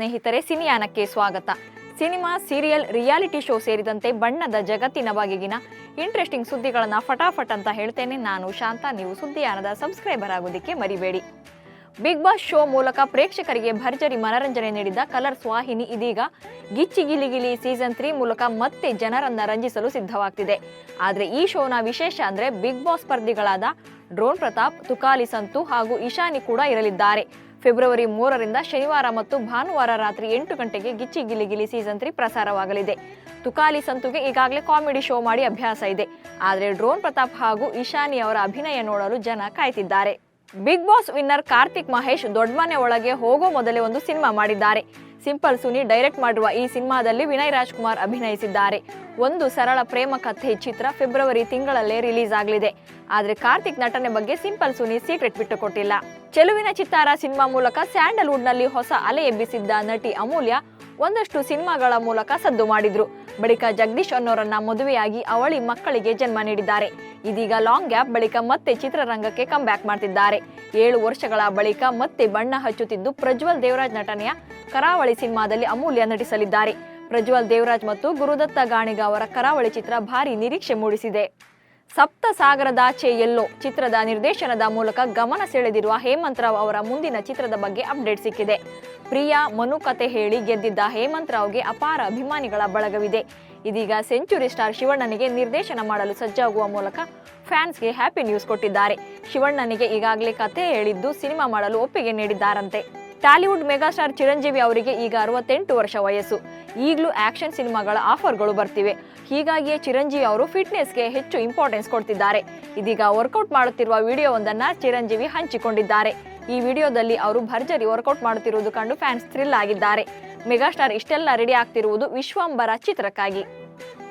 ಸ್ನೇಹಿತರೆ, ಸಿನಿಯಾನಕ್ಕೆ ಸ್ವಾಗತ. Cinema, serial, reality show ಸೇರಿದಂತೆ ಬಣ್ಣದ ಜಗತ್ತಿನ ಬಗೆಗಿನ ಇಂಟ್ರೆಸ್ಟಿಂಗ್ ಸುದ್ದಿಗಳನ್ನ ಫಟಾಫಟ್ ಅಂತ ಹೇಳ್ತೇನೆ. ನಾನು ಶಾಂತ, ನೀವು ಸುದ್ದಿಯಾನದ ಸಬ್ಸ್ಕ್ರೈಬರ್ ಆಗೋದಕ್ಕೆ ಮರಿಬೇಡಿ. ಬಿಗ್ ಬಾಸ್ ಶೋ ಮೂಲಕ ಪ್ರೇಕ್ಷಕರಿಗೆ ಭರ್ಜರಿ ಮನರಂಜನೆ ನೀಡಿದ ಕಲರ್ಸ್ ವಾಹಿನಿ ಇದೀಗ ಗಿಚ್ಚಿ ಗಿಲಿ ಸೀಸನ್ ತ್ರೀ ಮೂಲಕ ಮತ್ತೆ ಜನರನ್ನ ರಂಜಿಸಲು ಸಿದ್ಧವಾಗ್ತಿದೆ. ಆದರೆ ಈ ಶೋನ ವಿಶೇಷ ಅಂದ್ರೆ ಬಿಗ್ ಬಾಸ್ ಸ್ಪರ್ಧಿಗಳಾದ ಡ್ರೋನ್ ಪ್ರತಾಪ್, ತುಕಾಲಿ ಸಂತು ಹಾಗೂ ಇಶಾನಿ ಕೂಡ ಇರಲಿದ್ದಾರೆ. ಫೆಬ್ರವರಿ ಮೂರರಿಂದ ಶನಿವಾರ ಮತ್ತು ಭಾನುವಾರ ರಾತ್ರಿ ಎಂಟು ಗಂಟೆಗೆ ಗಿಚ್ಚಿ ಗಿಲಿ ಗಿಲಿ ಸೀಸನ್ ತ್ರೀ ಪ್ರಸಾರವಾಗಲಿದೆ. ತುಕಾಲಿ ಸಂತುಗೆ ಈಗಾಗಲೇ ಕಾಮಿಡಿ ಶೋ ಮಾಡಿ ಅಭ್ಯಾಸ ಇದೆ. ಆದರೆ ಡ್ರೋನ್ ಪ್ರತಾಪ್ ಹಾಗೂ ಇಶಾನಿ ಅವರ ಅಭಿನಯ ನೋಡಲು ಜನ ಕಾಯ್ತಿದ್ದಾರೆ. Big boss winner Karthik Mahesh ದೊಡ್ಡಮನೆ ಒಳಗೆ ಹೋಗೋ ಮೊದಲೇ ಒಂದು ಸಿನಿಮಾ ಮಾಡಿದ್ದಾರೆ. ಸಿಂಪಲ್ ಸುನಿ ಡೈರೆಕ್ಟ್ ಮಾಡಿರುವ ಈ ಸಿನಿಮಾದಲ್ಲಿ ವಿನಯ್ ರಾಜ್ಕುಮಾರ್ ಅಭಿನಯಿಸಿದ್ದಾರೆ. ಒಂದು ಸರಳ ಪ್ರೇಮ ಕಥೆ ಚಿತ್ರ ಫೆಬ್ರವರಿ ತಿಂಗಳಲ್ಲೇ ರಿಲೀಸ್ ಆಗಲಿದೆ. ಆದರೆ ಕಾರ್ತಿಕ್ ನಟನೆ ಬಗ್ಗೆ ಸಿಂಪಲ್ ಸುನಿ ಸೀಕ್ರೆಟ್ ಬಿಟ್ಟುಕೊಟ್ಟಿಲ್ಲ ಚೆಲುವಿನ ಚಿತ್ತಾರ ಸಿನಿಮಾ ಮೂಲಕ ಸ್ಯಾಂಡಲ್ವುಡ್ನಲ್ಲಿ ಹೊಸ ಅಲೆ ಎಬ್ಬಿಸಿದ್ದ ನಟಿ ಅಮೂಲ್ಯ ಒಂದಷ್ಟು ಸಿನಿಮಾಗಳ ಮೂಲಕ ಸದ್ದು ಮಾಡಿದ್ರು. ಬಳಿಕ ಜಗದೀಶ್ ಅನ್ನೋರನ್ನ ಮದುವೆಯಾಗಿ ಅವಳಿ ಮಕ್ಕಳಿಗೆ ಜನ್ಮ ನೀಡಿದ್ದಾರೆ. ಇದೀಗ ಲಾಂಗ್ ಗ್ಯಾಪ್ ಬಳಿಕ ಮತ್ತೆ ಚಿತ್ರರಂಗಕ್ಕೆ ಕಮ್ ಬ್ಯಾಕ್ ಮಾಡ್ತಿದ್ದಾರೆ. ಏಳು ವರ್ಷಗಳ ಬಳಿಕ ಮತ್ತೆ ಬಣ್ಣ ಹಚ್ಚುತ್ತಿದ್ದು ಪ್ರಜ್ವಲ್ ದೇವರಾಜ್ ನಟನೆಯ ಕರಾವಳಿ ಸಿನಿಮಾದಲ್ಲಿ ಅಮೂಲ್ಯ ನಟಿಸಲಿದ್ದಾರೆ. ಪ್ರಜ್ವಲ್ ದೇವರಾಜ್ ಮತ್ತು ಗುರುದತ್ತ ಗಾಣಿಗ ಅವರ ಕರಾವಳಿ ಚಿತ್ರ ಭಾರಿ ನಿರೀಕ್ಷೆ ಮೂಡಿಸಿದೆ. ಸಪ್ತ ಸಾಗರದಾಚೆ ಎಲ್ಲೋ ಚಿತ್ರದ ನಿರ್ದೇಶನದ ಮೂಲಕ ಗಮನ ಸೆಳೆದಿರುವ ಹೇಮಂತ್ ರಾವ್ ಅವರ ಮುಂದಿನ ಚಿತ್ರದ ಬಗ್ಗೆ ಅಪ್ಡೇಟ್ ಸಿಕ್ಕಿದೆ. ಪ್ರಿಯಾ ಮನು ಕತೆ ಹೇಳಿ ಗೆದ್ದಿದ್ದ ಹೇಮಂತ್ ರಾವ್ಗೆ ಅಪಾರ ಅಭಿಮಾನಿಗಳ ಬಳಗವಿದೆ. ಇದೀಗ ಸೆಂಚುರಿ ಸ್ಟಾರ್ ಶಿವಣ್ಣನಿಗೆ ನಿರ್ದೇಶನ ಮಾಡಲು ಸಜ್ಜಾಗುವ ಮೂಲಕ ಫ್ಯಾನ್ಸ್ಗೆ ಹ್ಯಾಪಿ ನ್ಯೂಸ್ ಕೊಟ್ಟಿದ್ದಾರೆ. ಶಿವಣ್ಣನಿಗೆ ಈಗಾಗಲೇ ಕತೆ ಹೇಳಿದ್ದು ಸಿನಿಮಾ ಮಾಡಲು ಒಪ್ಪಿಗೆ ನೀಡಿದ್ದಾರಂತೆ. ಟಾಲಿವುಡ್ ಮೆಗಾಸ್ಟಾರ್ ಚಿರಂಜೀವಿ ಅವರಿಗೆ ಈಗ ಅರವತ್ತೆಂಟು ವರ್ಷ ವಯಸ್ಸು. ಈಗಲೂ ಆಕ್ಷನ್ ಸಿನಿಮಾಗಳ ಆಫರ್ಗಳು ಬರ್ತಿವೆ. ಹೀಗಾಗಿಯೇ ಚಿರಂಜೀವಿ ಅವರು ಫಿಟ್ನೆಸ್ಗೆ ಹೆಚ್ಚು ಇಂಪಾರ್ಟೆನ್ಸ್ ಕೊಡ್ತಿದ್ದಾರೆ. ಇದೀಗ ವರ್ಕೌಟ್ ಮಾಡುತ್ತಿರುವ ವಿಡಿಯೋವೊಂದನ್ನು ಚಿರಂಜೀವಿ ಹಂಚಿಕೊಂಡಿದ್ದಾರೆ. ಈ ವಿಡಿಯೋದಲ್ಲಿ ಅವರು ಭರ್ಜರಿ ವರ್ಕೌಟ್ ಮಾಡುತ್ತಿರುವುದು ಕಂಡು ಫ್ಯಾನ್ಸ್ ಥ್ರಿಲ್ ಆಗಿದ್ದಾರೆ. ಮೆಗಾಸ್ಟಾರ್ ಇಷ್ಟೆಲ್ಲ ರೆಡಿ ಆಗ್ತಿರುವುದು ವಿಶ್ವಂಬರ ಚಿತ್ರಕ್ಕಾಗಿ.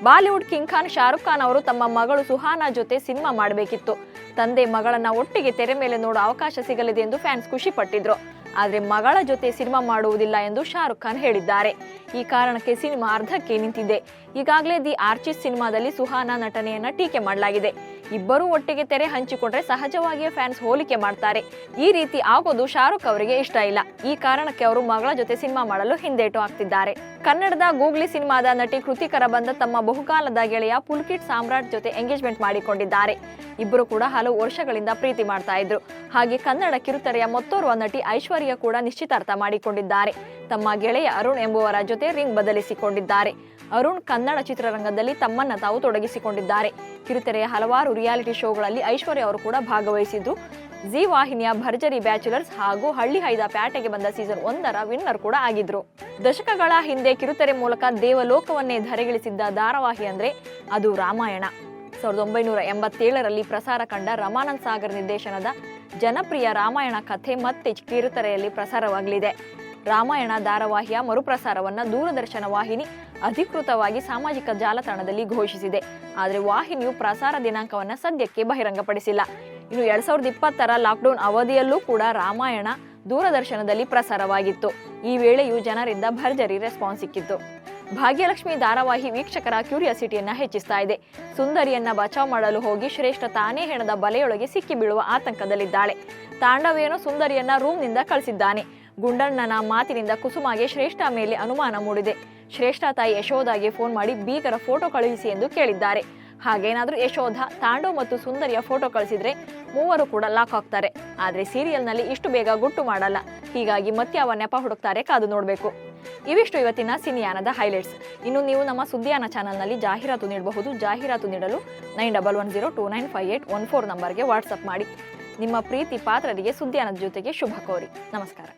ಬಾಲಿವುಡ್ ಕಿಂಗ್ ಖಾನ್ ಶಾರುಖ್ ಖಾನ್ ಅವರು ತಮ್ಮ ಮಗಳು ಸುಹಾನಾ ಜೊತೆ ಸಿನಿಮಾ ಮಾಡಬೇಕಿತ್ತು. ತಂದೆ ಮಗಳನ್ನ ಒಟ್ಟಿಗೆ ತೆರೆ ಮೇಲೆ ನೋಡೋ ಅವಕಾಶ ಸಿಗಲಿದೆ ಎಂದು ಫ್ಯಾನ್ಸ್ ಖುಷಿ ಪಟ್ಟಿದ್ರು ಆದ್ರೆ ಮಗಳ ಜೊತೆ ಸಿನಿಮಾ ಮಾಡುವುದಿಲ್ಲ ಎಂದು ಶಾರುಖ್ ಖಾನ್ ಹೇಳಿದ್ದಾರೆ. ಈ ಕಾರಣಕ್ಕೆ ಸಿನಿಮಾ ಅರ್ಧಕ್ಕೆ ನಿಂತಿದೆ. ಈಗಾಗಲೇ ದಿ ಆರ್ಚಿಸ್ ಸಿನಿಮಾದಲ್ಲಿ ಸುಹಾನಾ ನಟನೆಯನ್ನ ಟೀಕೆ ಮಾಡಲಾಗಿದೆ. ಇಬ್ಬರೂ ಒಟ್ಟಿಗೆ ತೆರೆ ಹಂಚಿಕೊಂಡ್ರೆ ಸಹಜವಾಗಿಯೇ ಫ್ಯಾನ್ಸ್ ಹೋಲಿಕೆ ಮಾಡ್ತಾರೆ. ಈ ರೀತಿ ಆಗೋದು ಶಾರುಖ್ ಅವರಿಗೆ ಇಷ್ಟ ಇಲ್ಲ. ಈ ಕಾರಣಕ್ಕೆ ಅವರು ಮಗಳ ಜೊತೆ ಸಿನಿಮಾ ಮಾಡಲು ಹಿಂದೇಟು ಹಾಕ್ತಿದ್ದಾರೆ. ಕನ್ನಡದ ಗೂಗ್ಲಿ ಸಿನಿಮಾದ ನಟಿ ಕೃತಿಕರ ಬಂದ ತಮ್ಮ ಬಹುಕಾಲದ ಗೆಳೆಯ ಪುಲ್ಕಿಟ್ ಸಾಮ್ರಾಟ್ ಜೊತೆ ಎಂಗೇಜ್ಮೆಂಟ್ ಮಾಡಿಕೊಂಡಿದ್ದಾರೆ. ಇಬ್ಬರು ಕೂಡ ಹಲವು ವರ್ಷಗಳಿಂದ ಪ್ರೀತಿ ಮಾಡ್ತಾ ಇದ್ರು. ಹಾಗೆ ಕನ್ನಡ ಕಿರುತೆರೆಯ ಮತ್ತೋರ್ವ ನಟಿ ಐಶ್ವರ್ಯ ಕೂಡ ನಿಶ್ಚಿತಾರ್ಥ ಮಾಡಿಕೊಂಡಿದ್ದಾರೆ. ತಮ್ಮ ಗೆಳೆಯ ಅರುಣ್ ಎಂಬುವರ ಜೊತೆ ರಿಂಗ್ ಬದಲಿಸಿಕೊಂಡಿದ್ದಾರೆ. ಅರುಣ್ ಕನ್ನಡ ಚಿತ್ರರಂಗದಲ್ಲಿ ತಮ್ಮನ್ನ ತಾವು ತೊಡಗಿಸಿಕೊಂಡಿದ್ದಾರೆ. ಕಿರುತೆರೆಯ ಹಲವಾರು ರಿಯಾಲಿಟಿ ಶೋಗಳಲ್ಲಿ ಐಶ್ವರ್ಯ ಅವರು ಕೂಡ ಭಾಗವಹಿಸಿದ್ದು ಜಿ ವಾಹಿನಿಯ ಭರ್ಜರಿ ಬ್ಯಾಚುಲರ್ಸ್ ಹಾಗೂ ಹಳ್ಳಿ ಹೈದ ಪ್ಯಾಟೆಗೆ ಬಂದ ಸೀಸನ್ ಒಂದರ ವಿನ್ನರ್ ಕೂಡ ಆಗಿದ್ರು. ದಶಕಗಳ ಹಿಂದೆ ಕಿರುತೆರೆ ಮೂಲಕ ದೇವಲೋಕವನ್ನೇ ಧರೆಗಿಳಿಸಿದ್ದ ಧಾರಾವಾಹಿ ಅಂದ್ರೆ ಅದು ರಾಮಾಯಣ. ಸಾವಿರದ ಒಂಬೈನೂರ ಎಂಬತ್ತೇಳರಲ್ಲಿ ಪ್ರಸಾರ ಕಂಡ ರಮಾನಂದ್ ಸಾಗರ್ ನಿರ್ದೇಶನದ ಜನಪ್ರಿಯ ರಾಮಾಯಣ ಕಥೆ ಮತ್ತೆ ಕಿರುತೆರೆಯಲ್ಲಿ ಪ್ರಸಾರವಾಗಲಿದೆ. ರಾಮಾಯಣ ಧಾರಾವಾಹಿಯ ಮರುಪ್ರಸಾರವನ್ನ ದೂರದರ್ಶನ ವಾಹಿನಿ ಅಧಿಕೃತವಾಗಿ ಸಾಮಾಜಿಕ ಜಾಲತಾಣದಲ್ಲಿ ಘೋಷಿಸಿದೆ. ಆದರೆ ವಾಹಿನಿಯು ಪ್ರಸಾರ ದಿನಾಂಕವನ್ನು ಸದ್ಯಕ್ಕೆ ಬಹಿರಂಗಪಡಿಸಿಲ್ಲ. ಇನ್ನು ಎರಡ್ ಸಾವಿರದ ಇಪ್ಪತ್ತರ ಲಾಕ್ಡೌನ್ ಅವಧಿಯಲ್ಲೂ ಕೂಡ ರಾಮಾಯಣ ದೂರದರ್ಶನದಲ್ಲಿ ಪ್ರಸಾರವಾಗಿತ್ತು. ಈ ವೇಳೆಯೂ ಜನರಿಂದ ಭರ್ಜರಿ ರೆಸ್ಪಾನ್ಸ್ ಸಿಕ್ಕಿತ್ತು. ಭಾಗ್ಯಲಕ್ಷ್ಮಿ ಧಾರಾವಾಹಿ ವೀಕ್ಷಕರ ಕ್ಯೂರಿಯಾಸಿಟಿಯನ್ನ ಹೆಚ್ಚಿಸ್ತಾ ಇದೆ. ಸುಂದರಿಯನ್ನ ಬಚಾವ್ ಮಾಡಲು ಹೋಗಿ ಶ್ರೇಷ್ಠ ತಾನೇ ಹೆಣದ ಬಲೆಯೊಳಗೆ ಸಿಕ್ಕಿ ಬೀಳುವ ಆತಂಕದಲ್ಲಿದ್ದಾಳೆ. ತಾಂಡವೇನೋ ಸುಂದರಿಯನ್ನ ರೂಮ್ನಿಂದ ಕಳಿಸಿದ್ದಾನೆ. ಗುಂಡಣ್ಣನ ಮಾತಿನಿಂದ ಕುಸುಮಾಗೆ ಶ್ರೇಷ್ಠ ಮೇಲೆ ಅನುಮಾನ ಮೂಡಿದೆ. ಶ್ರೇಷ್ಠ ತಾಯಿ ಯಶೋದಾಗೆ ಫೋನ್ ಮಾಡಿ ಬೀಗರ ಫೋಟೋ ಕಳುಹಿಸಿ ಎಂದು ಕೇಳಿದ್ದಾರೆ. ಹಾಗೇನಾದ್ರೂ ಯಶೋಧ, ತಾಂಡು ಮತ್ತು ಸುಂದರಿಯ ಫೋಟೋ ಕಳಿಸಿದ್ರೆ ಮೂವರು ಕೂಡ ಲಾಕ್ ಆಗ್ತಾರೆ. ಆದ್ರೆ ಸೀರಿಯಲ್ನಲ್ಲಿ ಇಷ್ಟು ಬೇಗ ಗುಟ್ಟು ಮಾಡಲ್ಲ. ಹೀಗಾಗಿ ಮತ್ತೆ ಅವ ನೆಪ ಹುಡುಕ್ತಾರೆ ಕಾದು ನೋಡಬೇಕು. ಇವಿಷ್ಟು ಇವತ್ತಿನ ಸಿನಿಯಾನದ ಹೈಲೈಟ್ಸ್ ಇನ್ನು ನೀವು ನಮ್ಮ ಸುದ್ದಿಯಾನ ಚಾನಲ್ನಲ್ಲಿ ಜಾಹೀರಾತು ನೀಡಬಹುದು. ಜಾಹೀರಾತು ನೀಡಲು nine double one zero two nine five eight one four ನಂಬರ್ಗೆ ವಾಟ್ಸಪ್ ಮಾಡಿ. ನಿಮ್ಮ ಪ್ರೀತಿ ಪಾತ್ರರಿಗೆ ಸುದ್ದಿಯಾನದ ಜೊತೆಗೆ ಶುಭ ಕೋರಿ. ನಮಸ್ಕಾರ.